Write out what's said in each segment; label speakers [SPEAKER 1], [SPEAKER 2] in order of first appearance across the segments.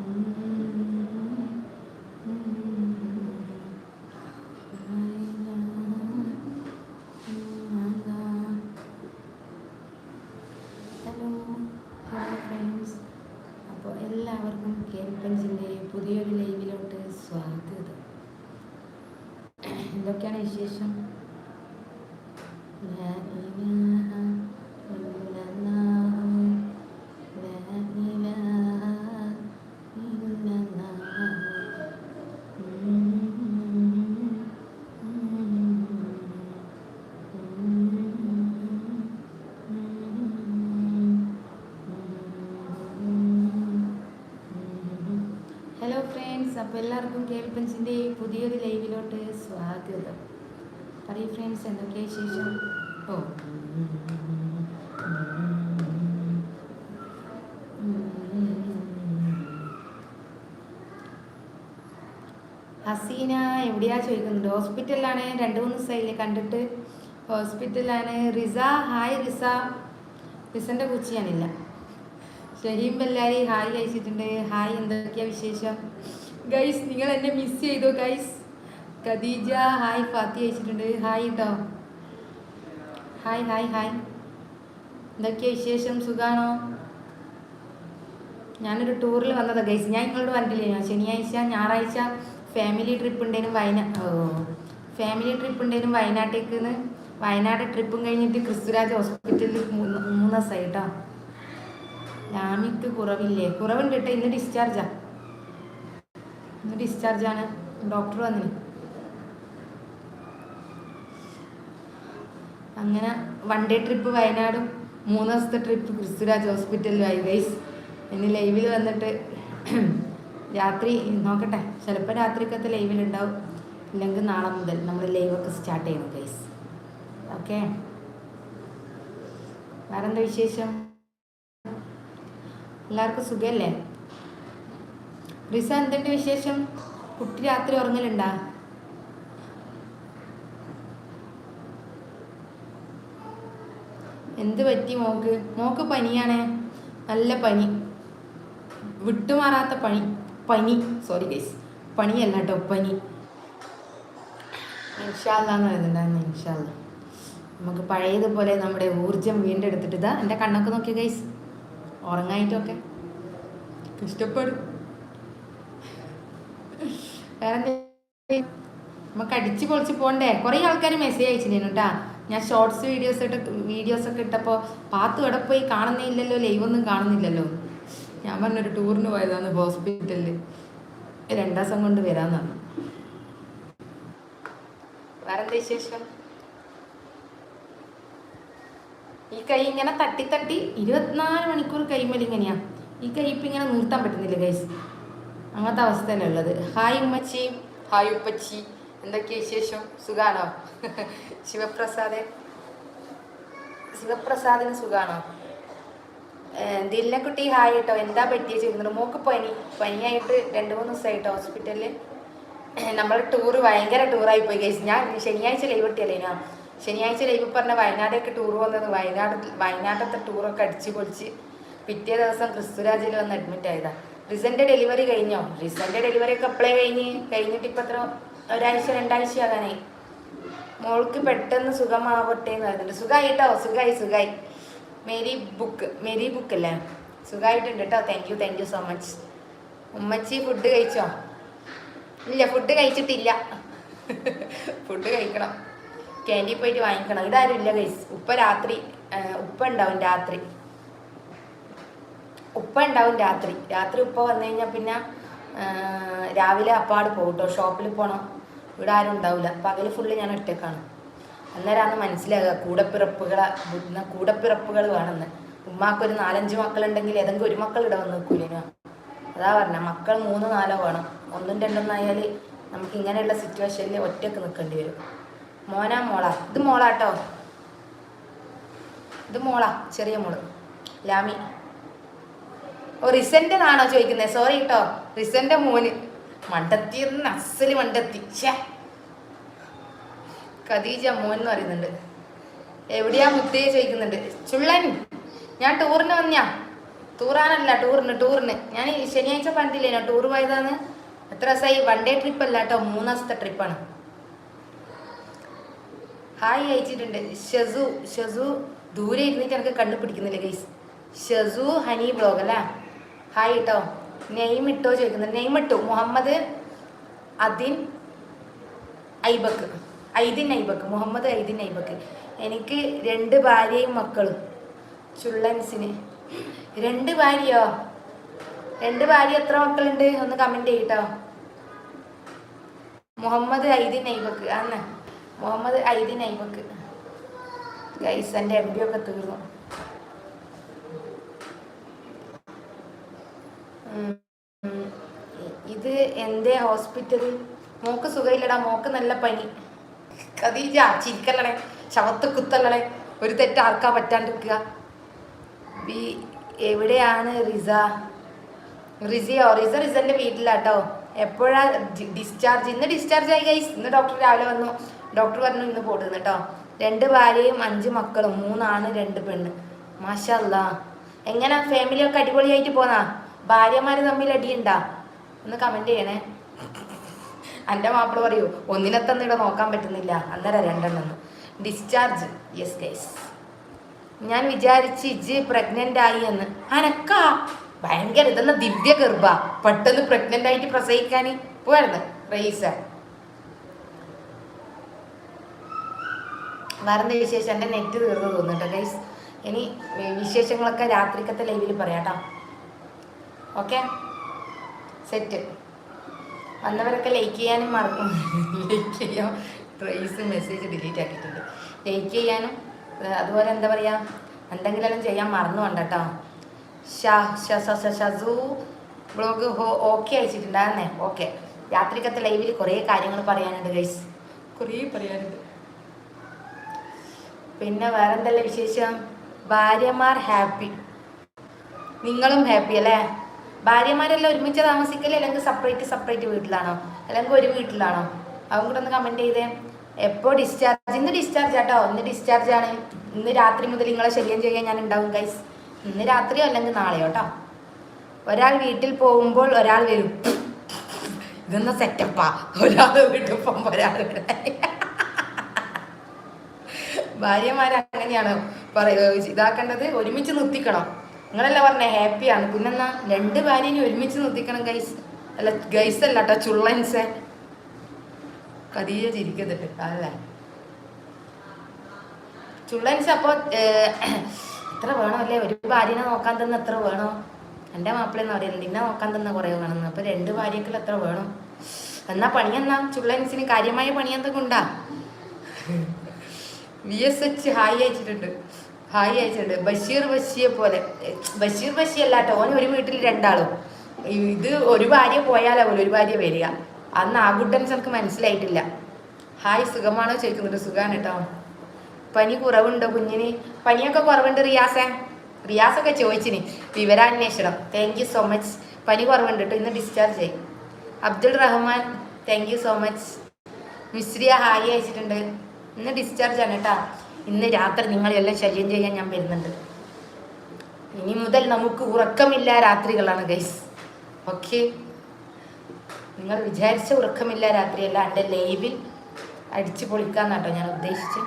[SPEAKER 1] Mm-hmm. എല്ലാവർക്കും കേൾപ്പഞ്ചിന്റെ പുതിയൊരു ലൈവിലോട്ട് സ്വാഗതം. പറയും ഫ്രണ്ട്സ് എന്തൊക്കെയാ വിശേഷം? ഓ. ഹസീന എവിടെയാ ചോദിക്കുന്നുണ്ട്? ഹോസ്പിറ്റലിലാണ് രണ്ട് മൂന്ന് ദിവസമായില്ലേ കണ്ടിട്ട്. ഹോസ്പിറ്റലിലാണ്. റിസ ഹായ് റിസ. റിസന്റെ കുച്ചിയാണില്ല ഷഹീം ബല്ലാരി ഹായ് അയച്ചിട്ടുണ്ട് ഹായ് എന്തൊക്കെയാ വിശേഷം? ഗൈസ് നിങ്ങൾ എന്നെ മിസ് ചെയ്തു ഗൈസ് ഖദീജ ഹായ് ഫാത്തി അയച്ചിട്ടുണ്ട്. ഹായ് കേട്ടോ ഹായ് ഹായ് ഹായ് എന്തൊക്കെയാ വിശേഷം? സുഖാണോ? ഞാനൊരു ടൂറിൽ വന്നതാണ് ഗൈസ് ഞാൻ നിങ്ങളോട് പറഞ്ഞില്ലേ ഞാൻ ശനിയാഴ്ച ഞായറാഴ്ച ഫാമിലി ട്രിപ്പ് ഉണ്ടേനും വയനാ ഓ ഫാമിലി ട്രിപ്പ് ഉണ്ടേനും വയനാട്ടേക്ക് വയനാട് ട്രിപ്പും കഴിഞ്ഞിട്ട് ക്രിസ്തുരാജ് ഹോസ്പിറ്റലിൽ മൂന്ന് മൂന്ന് ദിവസമായി കേട്ടോ ലാമിക്ക് കുറവില്ലേ? കുറവുണ്ട് കേട്ടോ ഇന്ന് ഡിസ്ചാർജാ ഇന്ന് ആണ്. ഡോക്ടർ വന്നിന്. അങ്ങനെ വൺ ഡേ ട്രിപ്പ് വയനാടും മൂന്ന് ദിവസത്തെ ട്രിപ്പ് ക്രിസ്തുരാജ് ഹോസ്പിറ്റലിലുമായി ഗൈസ് ഇനി ലൈവിൽ വന്നിട്ട് രാത്രി നോക്കട്ടെ. ചിലപ്പോൾ രാത്രിക്കത്തെ ലൈവിലുണ്ടാവും ഇല്ലെങ്കിൽ നാളെ മുതൽ നമ്മൾ ലൈവൊക്കെ സ്റ്റാർട്ട് ചെയ്യണം ഗൈസ് ഓക്കെ വേറെന്താ വിശേഷം? എല്ലാവർക്കും സുഖമല്ലേ റിസ എന്തുണ്ട് വിശേഷം? കുട്ടി രാത്രി ഉറങ്ങലുണ്ടാ? എന്ത് പറ്റി മോക്ക്? മോക്ക് പനിയാണ്. നല്ല പനി. വിട്ടുമാറാത്ത പനി പനി. സോറി ഗൈസ് പണിയല്ല കേട്ടോ പനി. ഇൻഷാല്ലാന്ന് പറയുന്നുണ്ടായിരുന്നു ഇൻഷാല്ല നമുക്ക് പഴയതുപോലെ നമ്മുടെ ഊർജം വീണ്ടെടുത്തിട്ട് ഇതാ എന്റെ കണ്ണൊക്കെ നോക്കിയ ഗൈസ് ഉറങ്ങായിട്ടൊക്കെ. ഇഷ്ടപ്പെടും. നമുക്ക് അടിച്ച് പൊളിച്ച് പോണ്ടേ? കുറേ ആൾക്കാർ മെസ്സേജ് അയച്ചിരുന്നു കേട്ടാ ഞാൻ ഷോർട്സ് വീഡിയോസ് ഇട്ട് വീഡിയോസ് ഒക്കെ ഇട്ടപ്പോൾ പാത്തു എവിടെ പോയി കാണുന്നേ ഇല്ലല്ലോ ലൈവ് ഒന്നും കാണുന്നില്ലല്ലോ. ഞാൻ പറഞ്ഞൊരു ടൂറിന് പോയതാണ് ഹോസ്പിറ്റലിൽ രണ്ടാം ദിവസം കൊണ്ട് പറഞ്ഞു. വേറെന്താ വിശേഷം? ഈ കൈ ഇങ്ങനെ തട്ടി തട്ടി ഇരുപത്തിനാല് മണിക്കൂർ കൈമേൽ ഇങ്ങനെയാ ഈ കൈ ഇപ്പം ഇങ്ങനെ നിർത്താൻ പറ്റുന്നില്ല ഗൈസ് അങ്ങനത്തെ അവസ്ഥ തന്നെ ഉള്ളത്. ഹായ് ഉമ്മച്ചി. ഹായ് ഉപ്പച്ചി. എന്തൊക്കെയാ വിശേഷം? സുഖാണോ? ശിവപ്രസാദ്. ശിവപ്രസാദിന് സുഖാണോ? ദില്ലക്കുട്ടി ഹായ് കേട്ടോ എന്താ പറ്റിയ ചെയ്യുന്നത് മോക്ക് പനി. പനിയായിട്ട് രണ്ട് മൂന്ന് ദിവസമായിട്ട് ഹോസ്പിറ്റലിൽ നമ്മൾ ടൂറ് ഭയങ്കര ടൂറായി പോയി കേസ് ഞാൻ ശനിയാഴ്ച ലൈവ് ഇട്ടിയല്ലേ ഞാൻ? ശനിയാഴ്ച ലൈവ് പറഞ്ഞ വയനാടൊക്കെ ടൂർ വന്നത് വയനാട് വയനാട്ടത്തെ ടൂറൊക്കെ അടിച്ച് പൊളിച്ച് പിറ്റേ ദിവസം ക്രിസ്തുരാജിൽ വന്ന് അഡ്മിറ്റ് ആയതാ. റിസന്റെ ഡെലിവറി കഴിഞ്ഞോ? റിസന്റെ ഡെലിവറി ഒക്കെ അപ്ലൈ കഴിഞ്ഞ് കഴിഞ്ഞിട്ട് ഇപ്പം ഒരാഴ്ച രണ്ടാഴ്ച ആകാനായി. മോൾക്ക് പെട്ടെന്ന് സുഖമാവട്ടെ എന്ന് പറയുന്നുണ്ട് സുഖമായി കേട്ടോ സുഖമായി സുഖമായി മേരി ബുക്ക് മേരി ബുക്ക് അല്ലേ? സുഖമായിട്ടുണ്ട് കേട്ടോ thank you thank you so much ഉമ്മച്ചി ഫുഡ് കഴിച്ചോ? ഇല്ല ഫുഡ് കഴിച്ചിട്ടില്ല. ഫുഡ് കഴിക്കണം. ക്യാന്റീൻ പോയിട്ട് വാങ്ങിക്കണം. ഇതാരും ഇല്ല കഴിച്ചു ഉപ്പ രാത്രി ഉപ്പ ഉണ്ടാവും രാത്രി. ഉപ്പ ഉണ്ടാവും രാത്രി. രാത്രി ഉപ്പ വന്നു കഴിഞ്ഞാൽ പിന്നെ രാവിലെ അപ്പാട് പോകും കേട്ടോ ഷോപ്പിൽ പോകണം ഇവിടെ ആരും ഉണ്ടാവില്ല പകൽ ഫുള്ള് ഞാൻ ഒറ്റക്കാണ്. അന്നേരമാണ് മനസ്സിലാകുക കൂടപ്പിറപ്പുകളെ കൂടപ്പിറപ്പുകൾ വേണമെന്ന് ഉമ്മാക്കൊരു നാലഞ്ച് മക്കളുണ്ടെങ്കിൽ ഏതെങ്കിലും ഒരു മക്കൾ ഇവിടെ വന്ന് നിൽക്കൂലേനോ അതാ പറഞ്ഞ മക്കൾ മൂന്ന് നാലോ വേണം. ഒന്നും രണ്ടൊന്നായാൽ നമുക്ക് ഇങ്ങനെയുള്ള സിറ്റുവേഷനിൽ ഒറ്റയ്ക്ക് നിൽക്കേണ്ടി വരും. മോനാ മോള. ഇത് മോളാട്ടോ. ഇത് മോളാ ചെറിയ മോൾ. ലാമി. ഓ റിസന്റെതാണോ ചോദിക്കുന്നത് സോറി കേട്ടോ റിസന്റെ മോന് മണ്ടത്തി അസൽ മണ്ടത്തി. ഖദീജ മോൻ എന്ന് പറയുന്നുണ്ട്. എവിടെയാ മുത്തേ ചോദിക്കുന്നുണ്ട്. ചുള്ളൻ ഞാൻ ടൂറിന് വന്നാ. ടൂറാനല്ല ടൂറിന് ടൂറിന്. ഞാൻ ശനിയാഴ്ച ശനിയാഴ്ച പറഞ്ഞില്ലേനോ ടൂർ പോയതാന്ന്? എത്ര ദിവസമായി വൺ ഡേ ട്രിപ്പ് അല്ല കേട്ടോ മൂന്ന് ദിവസത്തെ ട്രിപ്പാണ് ഹായ് അയച്ചിട്ടുണ്ട്. ഷസു ഷസു ദൂരെ ഇരുന്നിട്ട് എനിക്ക് കണ്ടുപിടിക്കുന്നില്ല ഗൈസ് ഷസു ഹനി ബ്ലോഗ് അല്ലേ? ഹായ് കേട്ടോ നെയിം ഇട്ടോ ചോദിക്കുന്നത് നെയിം ഇട്ടു. മുഹമ്മദ് അദിൻ ഐബക്ക്. ഐദിൻ ഐബക്ക്. മുഹമ്മദ് ഐദിൻ ഐബക്ക്. എനിക്ക് രണ്ട് ഭാര്യയും മക്കളും. ചുള്ളൻസിന്. രണ്ട് ഭാര്യയോ? രണ്ട് ഭാര്യ എത്ര മക്കളുണ്ട്? ഒന്ന് കമന്റ് ചെയ്യട്ടോ മുഹമ്മദ് ഐദിൻ ഐബക്ക്. അന്ന് മുഹമ്മദ് ഐദിൻ ഐബക്ക്. ഗൈസ് എന്റെ എം ബി ഒക്കെ തീർന്നു. ഇത് എന്റെ ഹോസ്പിറ്റലിൽ മോക്ക് സുഖമില്ലടാ മോക്ക് നല്ല പനി. കദീജ ചിരിക്കല്ലണേ ശവത്ത് കുത്തല്ലണേ ഒരു തെറ്റ് ആർക്കാ പറ്റാണ്ടിരിക്കുക. എവിടെയാണ് റിസ? റിസിയോ? റിസ റിസന്റെ വീട്ടിലാട്ടോ. എപ്പോഴാ ഡിസ്ചാർജ് ഇന്ന് ഡിസ്ചാർജ് ആയി ഗൈസ് ഇന്ന് ഡോക്ടർ രാവിലെ വന്നു. ഡോക്ടർ പറഞ്ഞു ഇന്ന് പോടുന്നു കേട്ടോ രണ്ട് ഭാര്യയും അഞ്ച് മക്കളും മൂന്നാണ് രണ്ട് പെണ്ണ്. മാഷല്ല എങ്ങനെ? ഫാമിലിയൊക്കെ അടിപൊളിയായിട്ട് പോന്നാ? ഭാര്യമാര് തമ്മിൽ അടിയുണ്ടാ? ഒന്ന് കമന്റ് ചെയ്യണേ. എന്റെ മാപ്പിള പറയൂ ഒന്നിനെ ഇവിടെ നോക്കാൻ പറ്റുന്നില്ല. അന്നേരം രണ്ടെണ്ണം ഡിസ്ചാർജ് യെസ് ഗൈസ് ഞാൻ വിചാരിച്ച് ഇജ് പ്രഗ്നന്റ് ആയി എന്ന്. അനക്ക? ഭയങ്കര ഇതെന്ന ദിവ്യ ഗർഭ? പെട്ടെന്ന് പ്രഗ്നന്റ് ആയിട്ട് പ്രസവിക്കാൻ. പോയായിരുന്നു റേസ വേറെന്താ വിശേഷം? എന്റെ നെറ്റ് തീർന്നു തോന്നുന്നുട്ടോ ഗൈസ് ഇനി വിശേഷങ്ങളൊക്കെ രാത്രിക്കത്തെ ലൈവിൽ പറയാട്ടോ ഓക്കെ? സെറ്റ്. വന്നവരൊക്കെ ലൈക്ക് ചെയ്യാനും മറക്കും. ലൈക്ക് ചെയ്യാം? ട്രേസ് മെസ്സേജ് ഡിലീറ്റ് ആക്കിയിട്ടുണ്ട്. ലൈക്ക് ചെയ്യാനും അതുപോലെ എന്താ പറയുക എന്തെങ്കിലും ചെയ്യാൻ മറന്നു വേണ്ട കേട്ടോ ഷസു ബ്ലോഗ് ഹോ ഓക്കെ അയച്ചിട്ടുണ്ടായിരുന്നേ? ഓക്കെ രാത്രിക്കത്തെ ലൈവിൽ കുറേ കാര്യങ്ങൾ പറയാനുണ്ട് ഗൈസ് കുറേ പറയാനുണ്ട്. പിന്നെ വേറെന്തല്ല വിശേഷം? ഭാര്യമാർ ഹാപ്പി നിങ്ങളും ഹാപ്പി അല്ലേ? ഭാര്യമാരെല്ലാം ഒരുമിച്ച് താമസിക്കൽ അല്ലെങ്കിൽ സെപ്പറേറ്റ് സെപ്പറേറ്റ് വീട്ടിലാണോ? അല്ലെങ്കിൽ ഒരു വീട്ടിലാണോ? അതും കൂടെ ഒന്ന് കമന്റ് ചെയ്തേ. എപ്പോൾ ഡിസ്ചാർജ് ഇന്ന് ഡിസ്ചാർജ് ആട്ടോ. ഇന്ന് ഡിസ്ചാർജ് ആണ്. ഇന്ന് രാത്രി മുതൽ നിങ്ങളെ ശല്യം ചെയ്യാൻ ഞാൻ ഉണ്ടാവും ഗൈസ് ഇന്ന് രാത്രിയോ അല്ലെങ്കിൽ നാളെയോ കേട്ടോ ഒരാൾ വീട്ടിൽ പോകുമ്പോൾ ഒരാൾ വരും. ഇതൊന്നും സെറ്റപ്പാ ഒരാൾ വീട്ടിൽ പോകുമ്പോൾ ഒരാൾ വരാൻ. ഭാര്യമാർ അങ്ങനെയാണ് പറയ ഇതാക്കേണ്ടത്? ഒരുമിച്ച് നിർത്തിക്കണം? നിങ്ങളല്ല പറഞ്ഞ ഹാപ്പിയാണ്. പിന്നെന്നാ രണ്ട് ഭാര്യനെ ഒരുമിച്ച് നിർത്തിക്കണം ഗൈസ് അല്ല ഗൈസ് അല്ല കേട്ടോ ചുള്ളൻസ്. കതിയെ ചിരിക്കുന്നുണ്ട് അല്ലേ? ചുള്ളൻസ് അപ്പോൾ എത്ര വേണോ അല്ലേ? ഒരു ഭാര്യനെ നോക്കാൻ തന്നെ എത്ര വേണോ? എന്റെ മാപ്പിളെന്ന് പറയുന്നത് നിന്നെ നോക്കാൻ തന്നെ കുറേ വേണം അപ്പോൾ രണ്ട് ഭാര്യക്കുള്ള എത്ര വേണം? എന്നാ പണി എന്നാ? ചുള്ളൻസിന് കാര്യമായ പണി എന്തൊക്കെ ഉണ്ടാ? വി എസ് എച്ച് ഹായ് അയച്ചിട്ടുണ്ട്. ഹായ് അയച്ചിട്ടുണ്ട്. ബഷീർ ബഷിയെ പോലെ. ബഷീർ ബഷി അല്ലാട്ടോ ഓൻ ഒരു വീട്ടിൽ രണ്ടാളും. ഇത് ഒരു ഭാര്യ പോയാലോ പോലും ഒരു ഭാര്യ വരിക. അന്ന് ആ ഗുഡൻസ് എനിക്ക് മനസ്സിലായിട്ടില്ല. ഹായ് സുഖമാണോ ചോദിക്കുന്നുണ്ട്. സുഖമാണ് കേട്ടോ പനി കുറവുണ്ടോ കുഞ്ഞിന്? പനിയൊക്കെ കുറവുണ്ട് റിയാസേ. റിയാസൊക്കെ ചോദിച്ചിന്. വിവരാന്വേഷണം. താങ്ക് യു സോ മച്ച് പനി കുറവുണ്ട് കേട്ടോ ഇന്ന് ഡിസ്ചാർജ് ആയി. Abdul Rahman thank you so much Mishriya hi അയച്ചിട്ടുണ്ട്. ഇന്ന് ഡിസ്ചാർജ് ആണ് കേട്ടാ ഇന്ന് രാത്രി നിങ്ങളെല്ലാം ശല്യം ചെയ്യാൻ ഞാൻ വരുന്നുണ്ട്. ഇനി മുതൽ നമുക്ക് ഉറക്കമില്ല രാത്രികളാണ് ഗൈസ് ഓക്കെ നിങ്ങൾ വിചാരിച്ച ഉറക്കമില്ല രാത്രിയല്ല എന്റെ ലൈവിൽ അടിച്ചു പൊളിക്കാന്നാട്ടോ ഞാൻ ഉദ്ദേശിച്ച്.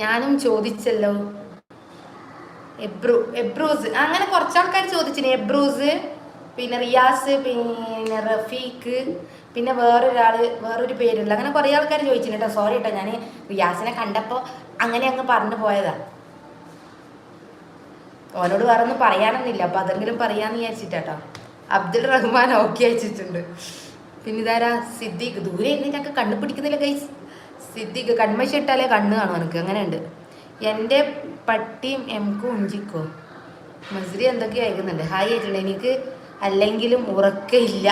[SPEAKER 1] ഞാനും ചോദിച്ചല്ലോ എബ്രൂ എബ്രൂസ് അങ്ങനെ കുറച്ച് ആൾക്കാർ ചോദിച്ചിന് എബ്രൂസ് പിന്നെ റിയാസ് പിന്നെ റഫീഖ് പിന്നെ വേറൊരാൾ വേറൊരു പേരുള്ള അങ്ങനെ കുറേ ആൾക്കാർ ചോദിച്ചിട്ടുണ്ട് കേട്ടോ സോറി കേട്ടോ ഞാൻ റിയാസിനെ കണ്ടപ്പോൾ അങ്ങനെ അങ്ങ് പറഞ്ഞു പോയതാ. ഓനോട് വേറെ ഒന്നും പറയാനൊന്നുമില്ല. അപ്പം അതെങ്കിലും പറയാമെന്ന് വിചാരിച്ചിട്ടാട്ടോ അബ്ദുൾ റഹ്മാൻ ഓക്കെ അയച്ചിട്ടുണ്ട്. പിന്നെ ഇതാരാ? സിദ്ദീഖ്. ദൂരെ ഇരുന്നിട്ടൊക്കെ കണ്ടുപിടിക്കുന്നില്ല കൈ സിദ്ദീഖ്. കൺമശി ഇട്ടാലേ കണ്ണ് കാണും എനിക്ക്. അങ്ങനെയുണ്ട്. എന്റെ പട്ടിയും എംക്കും ഉഞ്ചിക്കോ? മസ്രി എന്തൊക്കെയോ അയക്കുന്നുണ്ട്. ഹായ് ആയിട്ടുണ്ട് എനിക്ക് അല്ലെങ്കിലും ഉറക്കയില്ല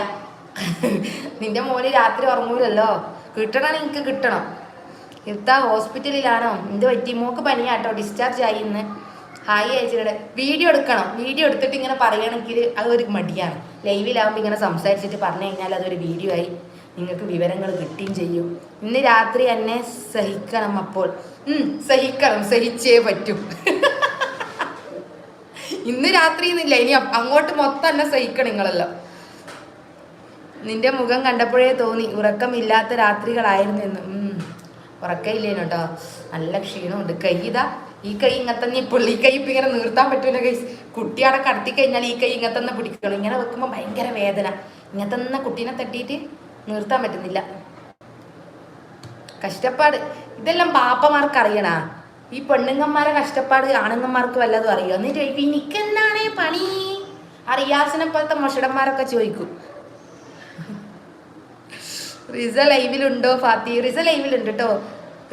[SPEAKER 1] നിന്റെ മോന് രാത്രി ഉറങ്ങൂലല്ലോ. കിട്ടണം എനിക്ക് കിട്ടണം. ഇത്ത ഹോസ്പിറ്റലിലാണോ? എന്ത് പറ്റി? മോക്ക് പനിയാട്ടോ. ഡിസ്ചാർജ് ആയി ഇന്ന്. ഹായ് അയച്ചിട്ട് വീഡിയോ എടുക്കണം. വീഡിയോ എടുത്തിട്ട് ഇങ്ങനെ പറയണമെങ്കിൽ അതൊരു മടിയാണ്. ലൈവിലാവുമ്പോൾ ഇങ്ങനെ സംസാരിച്ചിട്ട് പറഞ്ഞു കഴിഞ്ഞാൽ അതൊരു വീഡിയോ ആയി. നിങ്ങൾക്ക് വിവരങ്ങൾ കിട്ടുകയും ചെയ്യും. ഇന്ന് രാത്രി എന്നെ സഹിക്കണം അപ്പോൾ. സഹിക്കണം. സഹിച്ചേ പറ്റും. ഇന്ന് രാത്രി എന്നില്ല. ഇനി അങ്ങോട്ട് മൊത്തം എന്നെ സഹിക്കണം നിങ്ങളെല്ലാം. നിന്റെ മുഖം കണ്ടപ്പോഴേ തോന്നി ഉറക്കമില്ലാത്ത രാത്രികളായിരുന്നു എന്ന് ഉം. ഉറക്കമില്ലേനു കേട്ടോ നല്ല ക്ഷീണമുണ്ട്. കൈ ഇതാ ഈ കൈ ഇങ്ങത്തന്നെ പുള്ളി കൈ ഇപ്പം ഇങ്ങനെ നിർത്താൻ പറ്റൂല കൈ കുട്ടിയാടെ കടത്തി കഴിഞ്ഞാൽ ഈ കൈ ഇങ്ങത്തന്നെ പിടിക്കണം. ഇങ്ങനെ വെക്കുമ്പോൾ ഭയങ്കര വേദന. ഇങ്ങത്തന്നെ കുട്ടീനെ തട്ടിയിട്ട് നിർത്താൻ പറ്റുന്നില്ല. കഷ്ടപ്പാട്. ഇതെല്ലാം ബാപ്പമാർക്ക് അറിയണാ? ഈ പെണ്ണുങ്ങന്മാരെ കഷ്ടപ്പാട് ആണുങ്ങന്മാർക്ക് വല്ലതും അറിയോ? എന്നിട്ട് ചോദിക്കും എനിക്കെന്താണ് പണി? ആ റിയാസിനെ പോലത്തെ മൊഷടന്മാരൊക്കെ ചോദിക്കും. റിസ ലൈവിലുണ്ടോ ഫാത്തി? റിസ ലൈവിലുണ്ട് കേട്ടോ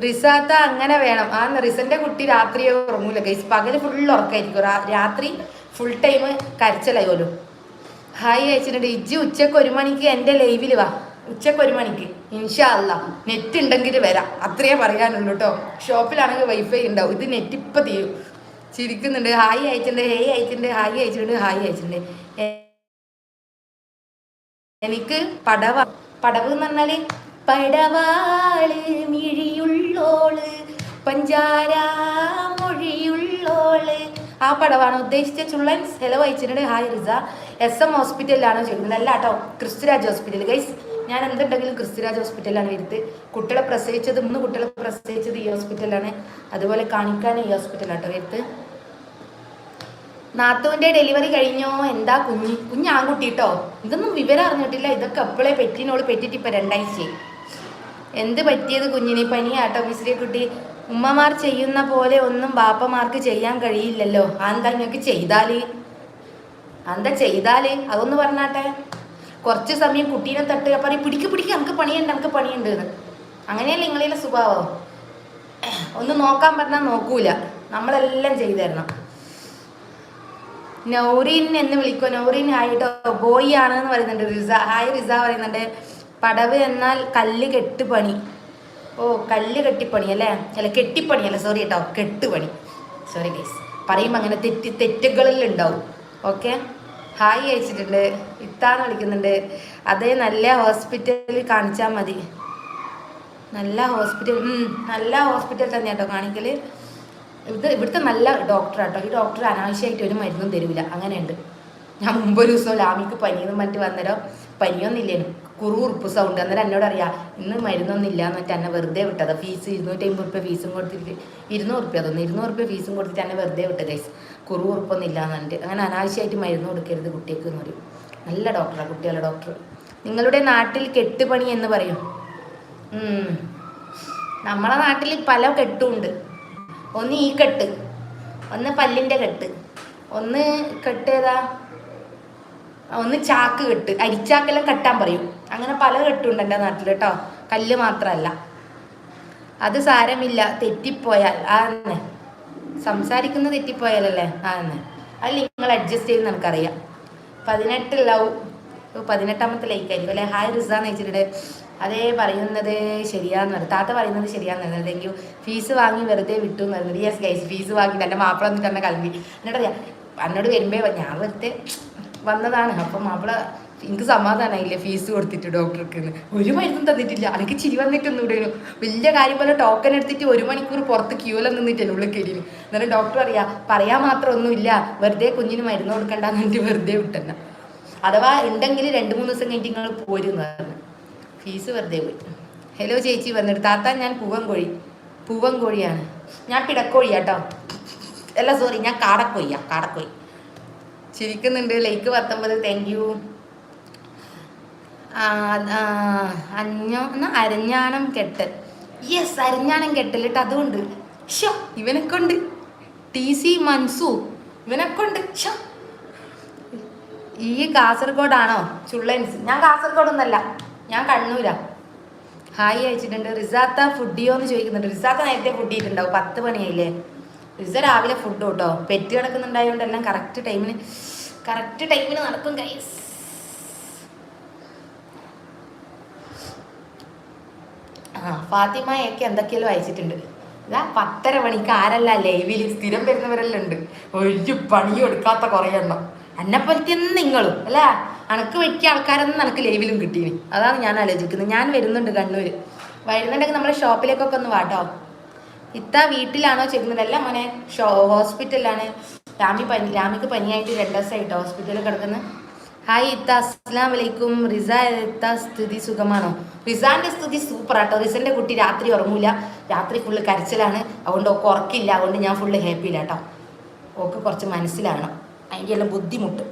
[SPEAKER 1] റിസാത്ത അങ്ങനെ വേണം. ആ റിസന്റെ കുട്ടി രാത്രിയോ ഉറങ്ങൂല. ഗൈസ് പകൽ ഫുൾ ഉറക്കായിരിക്കും. രാത്രി ഫുൾ ടൈം കരച്ചലായോലോ ഹായ് അയച്ചിട്ടുണ്ട് ഇജ്ജി ഉച്ചയ്ക്ക് ഒരു മണിക്ക് എന്റെ ലൈവിൽ വാ. ഉച്ചയ്ക്ക് ഒരു മണിക്ക്. ഇൻഷാ അല്ല നെറ്റ് ഉണ്ടെങ്കിൽ വരാം. അത്രയേ പറയാനുള്ളൂ കേട്ടോ ഷോപ്പിലാണെങ്കിൽ വൈഫൈ ഉണ്ടാവും ഇത് നെറ്റ് ഇപ്പം തീരും. ചിരിക്കുന്നുണ്ട്. ഹായ് അയച്ചിട്ടുണ്ട് ഹേയ് അയച്ചിട്ടുണ്ട് ഹായ് അയച്ചിട്ടുണ്ട് ഹായ് അയച്ചിട്ടുണ്ട് എനിക്ക് പടവ പടവ് എന്ന് പറഞ്ഞാൽ പടവാൾ മിഴിയുള്ളോൾ പഞ്ചാര മൊഴിയുള്ളോൾ. ആ പടവാണ് ഉദ്ദേശിച്ച ചുള്ളൻസ് ഹലോ അയച്ചിട്ടുണ്ട്. ഹായ് റിസ. എസ് എം ഹോസ്പിറ്റലിലാണ് ചെയ്യുന്നത് അല്ല കേട്ടോ ക്രിസ്തുരാജ് ഹോസ്പിറ്റൽ ഗൈസ് ഞാൻ എന്തുണ്ടെങ്കിലും ക്രിസ്തുരാജ് ഹോസ്പിറ്റലിലാണ് വരുത്ത് കുട്ടികളെ പ്രസവിച്ചത് മൂന്ന് കുട്ടികളെ പ്രസവിച്ചത് ഈ ഹോസ്പിറ്റലാണ് അതുപോലെ കാണിക്കാൻ ഈ ഹോസ്പിറ്റലാട്ടോ വരുത്ത് നാത്തുവിന്റെ ഡെലിവറി കഴിഞ്ഞോ? എന്താ കുഞ്ഞ് കുഞ്ഞാൺകുട്ടി കേട്ടോ ഇതൊന്നും വിവരം അറിഞ്ഞിട്ടില്ല. ഇതൊക്കെ എപ്പോഴേ പെറ്റിനോട് പെറ്റിട്ട് ഇപ്പൊ രണ്ടാഴ്ചയായി. എന്ത് പറ്റിയത് കുഞ്ഞിന്? പനിയാട്ടോ മിശ്രീ കുട്ടി. ഉമ്മമാർ ചെയ്യുന്ന പോലെ ഒന്നും ബാപ്പമാർക്ക് ചെയ്യാൻ കഴിയില്ലല്ലോ. എന്താ നിങ്ങൾക്ക് ചെയ്താൽ? എന്താ ചെയ്താൽ? അതൊന്ന് പറഞ്ഞാട്ടെ. കുറച്ച് സമയം കുട്ടീനെ തട്ട്. പറയും പിടിക്ക് പിടിക്ക്. നമുക്ക് പണിയുണ്ട് നമുക്ക് പണിയുണ്ട് അങ്ങനെയല്ലേ നിങ്ങളിലെ സ്വഭാവം? ഒന്ന് നോക്കാൻ പറഞ്ഞാൽ നോക്കൂല. നമ്മളെല്ലാം ചെയ്തു തരണം. നൗറീൻ എന്ന് വിളിക്കോ നൗറീൻ ആയിട്ടോ ബോയ് ആണ് എന്ന് പറയുന്നുണ്ട്. റിസ ഹായ് റിസ പറയുന്നുണ്ട്. പടവ് എന്നാൽ കല്ല് കെട്ടുപണി. ഓ കല്ല് കെട്ടിപ്പണി അല്ലേ? അല്ല കെട്ടിപ്പണി അല്ല സോറി കേട്ടോ കെട്ടുപണി. സോറി ഗൈസ് പറയുമ്പോൾ അങ്ങനെ തെറ്റ് തെറ്റുകളിൽ ഉണ്ടാവും ഓക്കെ ഹായ് അയച്ചിട്ടുണ്ട്. ഇത്താന്ന് വിളിക്കുന്നുണ്ട്. അതേ നല്ല ഹോസ്പിറ്റലിൽ കാണിച്ചാൽ മതി. നല്ല ഹോസ്പിറ്റൽ നല്ല ഹോസ്പിറ്റൽ തന്നെ കേട്ടോ കാണിക്കൽ. ഇത് ഇവിടുത്തെ നല്ല ഡോക്ടറാട്ടോ ഈ ഡോക്ടർ അനാവശ്യമായിട്ട് ഒരു മരുന്നും തരൂല. അങ്ങനെയുണ്ട്. ഞാൻ മുമ്പ് ഒരു ദിവസം ലാമിക്ക് പനിയെന്നും മറ്റു വന്നേരം പനിയൊന്നുമില്ലേനു. കുറുകുറുപ്പ് സൗണ്ട് അന്നേരം എന്നോട് അറിയാം ഇന്ന് മരുന്നൊന്നും ഇല്ല വെച്ചാൽ എന്നെ വെറുതെ വിട്ടത്. ഫീസ് ഇരുന്നൂറ്റി അമ്പത് റുപ്യ ഫീസും കൊടുത്തിട്ട് ഇരുന്നൂറ് റുപ്യ തോന്നുന്നു ഇരുന്നൂറ് റുപ്യ ഫീസും കൊടുത്തിട്ട് എന്നെ വെറുതെ വിട്ടത് ഗൈസ് കുറുകുറുപ്പൊന്നും ഇല്ല എന്നിട്ട് അങ്ങനെ അനാവശ്യമായിട്ട് മരുന്ന് കൊടുക്കരുത് കുട്ടിക്ക് എന്ന് പറയും. നല്ല ഡോക്ടറാണ് കുട്ടികളുടെ ഡോക്ടർ നിങ്ങളുടെ നാട്ടിൽ കെട്ടുപണി എന്ന് പറയും. നമ്മളെ നാട്ടിൽ പല കെട്ടുമുണ്ട് ഒന്ന് ഈ കെട്ട്. ഒന്ന് പല്ലിന്റെ കെട്ട്. ഒന്ന് കെട്ട് ഏതാ? ഒന്ന് ചാക്ക് കെട്ട്. അരിച്ചാക്കെല്ലാം കെട്ടാൻ പറയും. അങ്ങനെ പല കെട്ടുണ്ട് എന്റെ നാട്ടിൽ കേട്ടോ. കല്ല് മാത്രമല്ല. അത് സാരമില്ല. തെറ്റിപ്പോയാൽ. ആ തന്നെ സംസാരിക്കുന്ന തെറ്റിപ്പോയാലല്ലേ? ആ തന്നെ അല്ല നിങ്ങൾ അഡ്ജസ്റ്റ് ചെയ്ത് നമുക്കറിയാം പതിനെട്ട് ലവ്. പതിനെട്ടാമത്തെ ലൈക്ക് ആയിരിക്കും അല്ലെ? ഹായ് റിസ എന്ന് വെച്ചിട്ട് അതേ പറയുന്നത് ശരിയാന്ന് പറഞ്ഞു താത്ത പറയുന്നത് ശരിയാന്ന് പറഞ്ഞത് താങ്ക് ഫീസ് വാങ്ങി വെറുതെ വിട്ടു എന്ന് പറഞ്ഞു യെസ് ഗൈസ് ഫീസ് വാങ്ങി. എന്റെ മാപ്പിള എന്നിട്ട് എന്നെ കലമ്പി എന്നിട്ടറിയാം എന്നോട് വരുമ്പോൾ ഞാൻ വെറുതെ വന്നതാണ്. അപ്പം മാപ്പിള എനിക്ക് സമാധാനമായില്ല ഫീസ് കൊടുത്തിട്ട് ഡോക്ടർക്ക് ഒരു മരുന്നും തന്നിട്ടില്ല. എനിക്ക് ചിരി വന്നിട്ടൊന്നും ഇവിടെ വലിയ കാര്യം പോലെ ടോക്കൺ എടുത്തിട്ട് ഒരു മണിക്കൂർ പുറത്ത് ക്യൂല നിന്നിട്ട് ഉള്ളിൽ കയറി എന്നാലും ഡോക്ടർ അറിയാം പറയാൻ മാത്രം ഒന്നുമില്ല. വെറുതെ കുഞ്ഞിന് മരുന്ന് കൊടുക്കണ്ടെന്നിട്ട് വെറുതെ വിട്ടെന്ന. അഥവാ ഉണ്ടെങ്കിൽ രണ്ട് മൂന്ന് ദിവസം കഴിഞ്ഞിട്ട് നിങ്ങൾ പോരുന്നു ഫീസ് വെറുതെ പോയി. ഹലോ ചേച്ചി വന്നിട്ട് താത്ത ഞാൻ പൂവൻകോഴി പൂവൻകോഴിയാണ്. ഞാൻ പിടക്കോഴിയാട്ടോ അല്ല സോറി ഞാൻ കാടക്കോഴിയാ കാടക്കോഴി. ചിരിക്കുന്നുണ്ട്. ലൈക്ക് പത്തൊമ്പത് താങ്ക് യു അഞ്ഞോ എന്നാ അരഞ്ഞാണം കെട്ടൽ യെസ് അരഞ്ഞാണം കെട്ടൽ കേട്ടോ അതുകൊണ്ട് ഷോ ഇവനെ കൊണ്ട് ടി സി മൻസൂർ ഇവനെ കൊണ്ട് ഷോ ഈ കാസർഗോഡാണോ? ചുള്ളൻസ്. ഞാൻ കാസർഗോഡൊന്നല്ല. ഞാൻ കണ്ണൂരാ. ഹായ് അയച്ചിട്ടുണ്ട്. റിസാത്ത ഫുഡിയോ എന്ന് ചോദിക്കുന്നുണ്ട്. റിസാത്ത നേരത്തെ ഫുഡ് ചെയ്തിട്ടുണ്ടാവും. പത്ത് മണിയായില്ലേ? റിസ രാവിലെ ഫുഡ് കേട്ടോ പെറ്റ് കിടക്കുന്നുണ്ടായതുകൊണ്ട് എല്ലാം കറക്റ്റ് ടൈമിന് കറക്റ്റ് ടൈമിന് നടക്കും കൈസ് ആ ഫാത്തിമയൊക്കെ എന്തൊക്കെയല്ലോ അയച്ചിട്ടുണ്ട്. ഇതാ പത്തര മണിക്ക് ആരല്ല ലൈവിൽ സ്ഥിരം വരുന്നവരെല്ലാം ഉണ്ട്. ഒരു പണിയും എടുക്കാത്ത കുറേ എണ്ണം. എന്നെ പറ്റി നിങ്ങളും അല്ലേ? അനക്ക് വയ്ക്കിയ ആൾക്കാരൊന്നും നിനക്ക് ലൈവിലും കിട്ടീനി. അതാണ് ഞാൻ ആലോചിക്കുന്നത്. ഞാൻ വരുന്നുണ്ട് കണ്ണൂര്. വരുന്നുണ്ടെങ്കിൽ നമ്മളെ ഷോപ്പിലേക്കൊക്കെ ഒന്ന് വാട്ടോ ഇത്ത വീട്ടിലാണോ ചെയ്യുന്നത് അല്ല മോനെ ഷോ ഹോസ്പിറ്റലിലാണ്. രാമി പനി രാമിക്ക് പനിയായിട്ട് രണ്ട് ദിവസമായിട്ട് ഹോസ്പിറ്റലിൽ കിടക്കുന്നത് ഹായ് ഇത്ത അസ്ലാം വലൈക്കും റിസ ഇത്ത സ്ഥിതി സുഖമാണോ? റിസാന്റെ സ്ഥിതി സൂപ്പർ ആട്ടോ. റിസന്റെ കുട്ടി രാത്രി ഉറങ്ങൂല. രാത്രി ഫുള്ള് കരച്ചിലാണ്. അതുകൊണ്ട് ഒക്കെ ഉറക്കില്ല. അതുകൊണ്ട് ഞാൻ ഫുള്ള് ഹാപ്പിയില്ല കേട്ടോ ഓക്ക് കുറച്ച് മനസ്സിലാണോ അതിന്റെ എല്ലാം ബുദ്ധിമുട്ട്.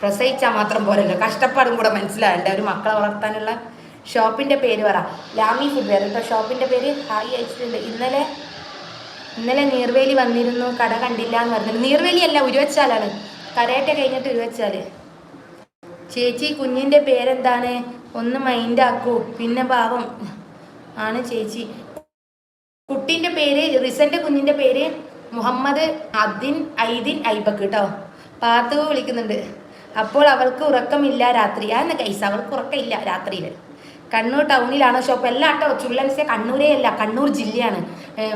[SPEAKER 1] പ്രസവിച്ചാൽ മാത്രം പോരല്ലോ. കഷ്ടപ്പാടും കൂടെ മനസ്സിലാകണ്ടേ ഒരു മക്കളെ വളർത്താനുള്ള ഷോപ്പിന്റെ പേര് പറ. ലാമി ഫുഡ് വേറെ കേട്ടോ. ഷോപ്പിന്റെ പേര് ഹായ് അയച്ചിട്ടുണ്ട്. ഇന്നലെ ഇന്നലെ നീർവേലി വന്നിരുന്നു. കട കണ്ടില്ല എന്ന് പറഞ്ഞിട്ട് നീർവേലി അല്ല ഉരുവച്ചാലാണ്. കരയേറ്റ കഴിഞ്ഞിട്ട് ഉരുവച്ചാൽ ചേച്ചി കുഞ്ഞിന്റെ പേരെന്താണ്? ഒന്ന് മൈൻഡ് ആക്കൂ. പിന്നെ പാവം. ആണ് ചേച്ചി. കുട്ടീന്റെ പേര് റിസന്റെ കുഞ്ഞിന്റെ പേര് മുഹമ്മദ് അദിൻ ഐദിൻ ഐബക്ക് കേട്ടോ പാത്തു വിളിക്കുന്നുണ്ട്. അപ്പോൾ അവൾക്ക് ഉറക്കമില്ല രാത്രി. ആ എന്ന കൈസ അവൾക്ക് ഉറക്കമില്ല രാത്രിയിൽ കണ്ണൂർ ടൗണിലാണ് ഷോപ്പ് എല്ലാം കേട്ടോ ചുള്ളൻസെ കണ്ണൂരേ അല്ല കണ്ണൂർ ജില്ലയാണ്.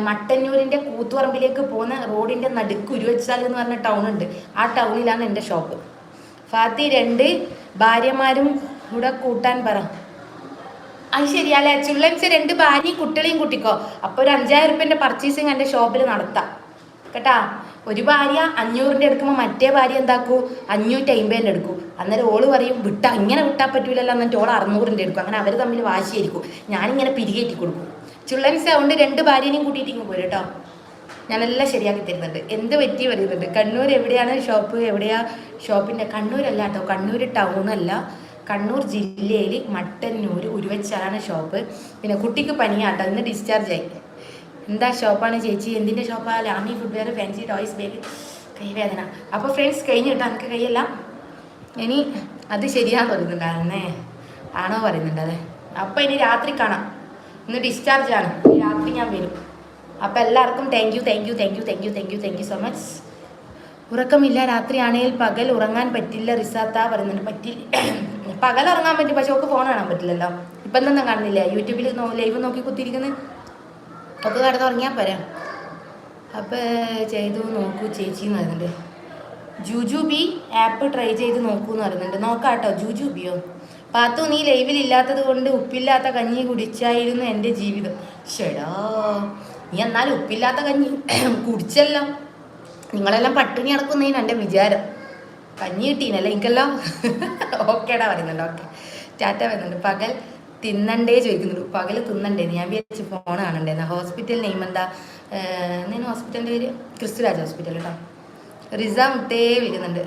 [SPEAKER 1] മട്ടന്നൂരിന്റെ കൂത്തുപറമ്പിലേക്ക് പോകുന്ന റോഡിന്റെ നടുക്ക് ഉരുവച്ചാൽ എന്ന് പറഞ്ഞ ടൗൺ ഉണ്ട്. ആ ടൗണിലാണ് എന്റെ ഷോപ്പ് ഫാത്തി രണ്ട് ഭാര്യമാരും കൂടെ കൂട്ടാൻ പറ. അത് ശരിയല്ലേ ചുള്ളൻസ് രണ്ട് ഭാര്യയും കുട്ടികളെയും കൂട്ടിക്കോ. അപ്പോൾ ഒരു അഞ്ചായിരം റുപ്യന്റെ പർച്ചേസിങ് എന്റെ ഷോപ്പിൽ നടത്താം. കേട്ടാ? ഒരു ഭാര്യ അഞ്ഞൂറിന്റെ എടുക്കുമ്പോൾ മറ്റേ ഭാര്യ എന്താക്കൂ? അഞ്ഞൂറ്റി അമ്പതിന്റെ എടുക്കും. അന്നേരം ഓൾ പറയും വിട്ടാ ഇങ്ങനെ വിട്ടാൽ പറ്റൂലല്ലോ എന്നിട്ട് ഓൾ അറുന്നൂറിന്റെ എടുക്കും. അങ്ങനെ അവർ തമ്മിൽ വാശിയായിരിക്കും. ഞാനിങ്ങനെ പിരികേറ്റി കൊടുക്കും. ചുള്ളൻസ് അതുകൊണ്ട് രണ്ട് ഭാര്യനെയും കൂട്ടിയിട്ട് ഇങ്ങ് പോരും കേട്ടോ. ഞാനെല്ലാം ശരിയാക്കി തരുന്നുണ്ട്. എന്ത് പറ്റി പറയുന്നുണ്ട് കണ്ണൂർ എവിടെയാണ് ഷോപ്പ്? എവിടെയാ ഷോപ്പിന്റെ കണ്ണൂരല്ല കേട്ടോ. കണ്ണൂർ ടൗണല്ല കണ്ണൂർ ജില്ലയിൽ മട്ടന്നൂർ ഉരുവച്ചാലാണ് ഷോപ്പ്. പിന്നെ കുട്ടിക്ക് പനിയാട്ടോ. ഇന്ന് ഡിസ്ചാർജ് ആയി. എന്താ ഷോപ്പാണ് ചേച്ചി? എന്തിന്റെ ഷോപ്പാണ് ലാമി ഫുഡ്വെയർ ഫാൻസി ടോയ്സ് ബേബി കൈവേദന. അപ്പോൾ ഫ്രണ്ട്സ് കഴിഞ്ഞിട്ട് എനിക്ക് കൈയല്ല? ഇനി അത് ശരിയാന്ന് പറയുന്നുണ്ടായിരുന്നേ ആണോ പറയുന്നുണ്ട് അതെ അപ്പോൾ ഇനി രാത്രി കാണാം. ഇന്ന് ഡിസ്ചാർജ് ആണ്. രാത്രി ഞാൻ വരും. അപ്പോൾ എല്ലാവർക്കും thank you thank you thank you thank you thank you thank you so much ഉറക്കമില്ല. രാത്രിയാണെങ്കിൽ പകൽ ഉറങ്ങാൻ പറ്റില്ല. റിസാത്ത പറയുന്നുണ്ട്. പറ്റി പകൽ ഉറങ്ങാൻ പറ്റും. പക്ഷെ ഒക്കെ ഫോൺ കാണാൻ പറ്റില്ലല്ലോ. ഇപ്പം എന്തൊന്നും കാണുന്നില്ല? യൂട്യൂബിൽ ലൈവ് നോക്കി കുത്തിയിരിക്കുന്നത് ഒക്കെ കിടന്ന് ഉറങ്ങിയാൽ പോരാ. അപ്പോൾ ചെയ്തു നോക്കൂ ചേച്ചി എന്ന് പറയുന്നുണ്ട്. ജുജുബി ആപ്പ് ട്രൈ ചെയ്ത് നോക്കൂ എന്ന് പറയുന്നുണ്ട്. നോക്കാട്ടോ കേട്ടോ ജുജുബിയോ പാത്തു നീ ലൈവിൽ ഇല്ലാത്തത് കൊണ്ട് ഉപ്പില്ലാത്ത കഞ്ഞി കുടിച്ചായിരുന്നു എന്റെ ജീവിതം. ഷെടാ നീ എന്നാലും ഉപ്പില്ലാത്ത കഞ്ഞി കുടിച്ചല്ലോ. നിങ്ങളെല്ലാം പട്ടിണി അടക്കുന്നതിന് എന്റെ വിചാരം. കഞ്ഞി കിട്ടീനല്ലേ എനിക്കല്ലോ? ഓക്കേടാ പറയുന്നുണ്ട് ഓക്കെ. ടാറ്റ വരുന്നുണ്ട് പകൽ തിന്നണ്ടേ ചോദിക്കുന്നുണ്ട്. പകൽ തിന്നണ്ടേ ഞാൻ വിചാരിച്ച് ഫോൺ കാണണ്ടേന്ന്. ഹോസ്പിറ്റൽ നെയിം എന്താ? എന്തിനു ഹോസ്പിറ്റലിന്റെ പേര്? ക്രിസ്തുരാജ് ഹോസ്പിറ്റൽ കേട്ടോ റിസ മുട്ടേ വരുന്നുണ്ട്